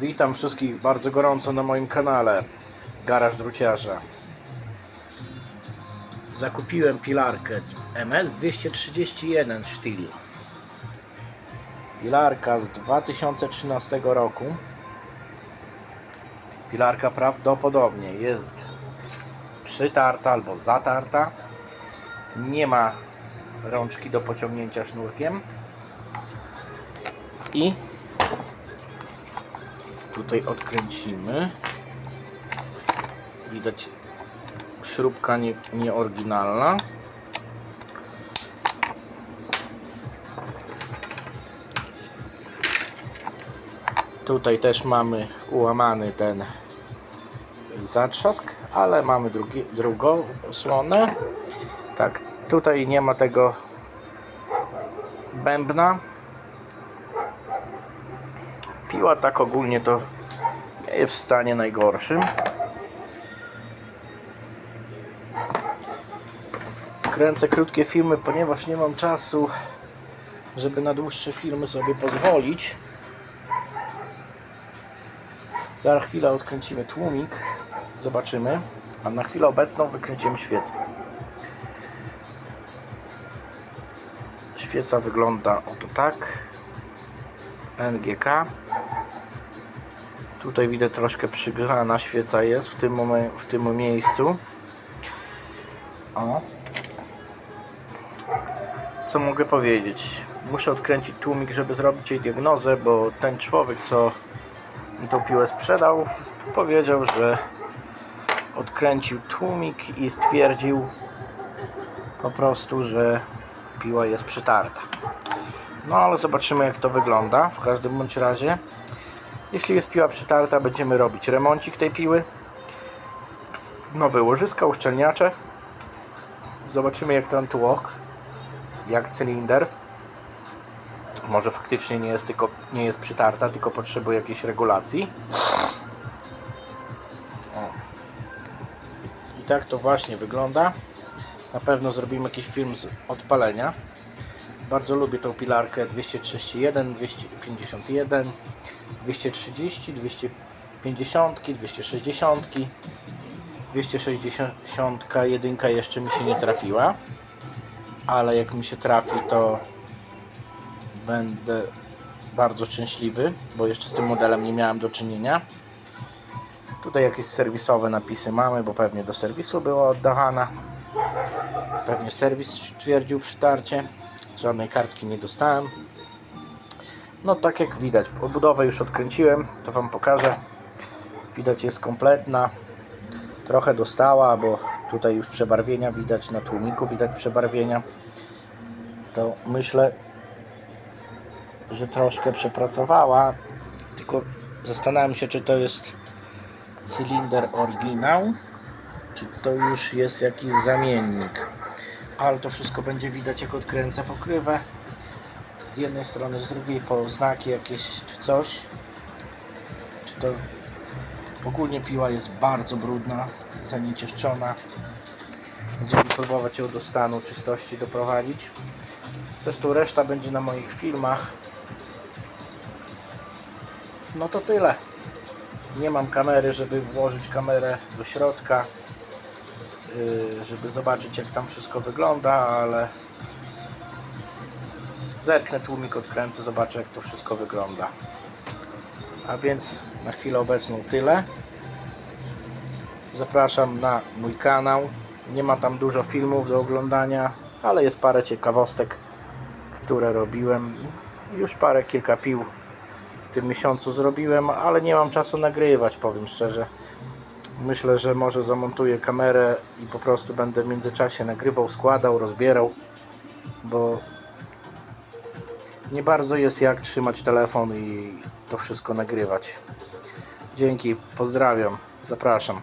Witam wszystkich bardzo gorąco na moim kanale Garaż Druciarza. Zakupiłem pilarkę MS231 Steel. Pilarka z 2013 roku. Pilarka prawdopodobnie jest przytarta albo zatarta. Nie ma rączki do pociągnięcia sznurkiem. I tutaj odkręcimy. Widać śrubka nie, nieoryginalna. Tutaj też mamy ułamany ten zatrzask, ale mamy drugi, drugą osłonę. Tak, tutaj nie ma tego bębna. Piła tak ogólnie to nie jest w stanie najgorszym. Kręcę krótkie filmy, ponieważ nie mam czasu, żeby na dłuższe filmy sobie pozwolić. Za chwilę odkręcimy tłumik, zobaczymy. A na chwilę obecną wykręcimy świecę. Świeca wygląda oto tak. NGK. Tutaj widzę troszkę przygrzana świeca jest w tym, momen- w tym miejscu. O. Co mogę powiedzieć? Muszę odkręcić tłumik, żeby zrobić jej diagnozę, bo ten człowiek, co tą piłę sprzedał, powiedział, że odkręcił tłumik i stwierdził po prostu, że piła jest przytarta. No ale zobaczymy jak to wygląda. W każdym bądź razie, jeśli jest piła przytarta, będziemy robić remoncik tej piły. Nowe łożyska, uszczelniacze. Zobaczymy jak ten tłok, jak cylinder. Może faktycznie nie jest, tylko, nie jest przytarta, tylko potrzebuje jakiejś regulacji. I tak to właśnie wygląda. Na pewno zrobimy jakiś film z odpalenia. Bardzo lubię tą pilarkę 231, 251, 230, 250, 260. 260 jedynka jeszcze mi się nie trafiła, ale jak mi się trafi, to będę bardzo szczęśliwy, bo jeszcze z tym modelem nie miałem do czynienia. Tutaj jakieś serwisowe napisy mamy, bo pewnie do serwisu była oddawana. Pewnie serwis twierdził przytarcie. Żadnej kartki nie dostałem. No tak jak widać, obudowę już odkręciłem, to Wam pokażę. Widać jest kompletna. Trochę dostała, bo tutaj już przebarwienia widać, na tłumiku widać przebarwienia. To myślę, że troszkę przepracowała. Tylko zastanawiam się, czy to jest cylinder oryginał, czy to już jest jakiś zamiennik. Ale to wszystko będzie widać, jak odkręcę pokrywę. Z jednej strony, z drugiej po znaki jakieś czy coś. Czy to ogólnie piła jest bardzo brudna, zanieczyszczona. Będziemy próbować ją do stanu czystości doprowadzić. Zresztą reszta będzie na moich filmach. No to tyle. Nie mam kamery, żeby włożyć kamerę do środka, żeby zobaczyć jak tam wszystko wygląda, ale zerknę tłumik, odkręcę, zobaczę jak to wszystko wygląda. A więc na chwilę obecną tyle. Zapraszam na mój kanał. Nie ma tam dużo filmów do oglądania, ale jest parę ciekawostek, które robiłem. Już parę, kilka pił w tym miesiącu zrobiłem, ale nie mam czasu nagrywać, powiem szczerze. Myślę, że może zamontuję kamerę i po prostu będę w międzyczasie nagrywał, składał, rozbierał, bo nie bardzo jest jak trzymać telefon i to wszystko nagrywać. Dzięki, pozdrawiam, zapraszam.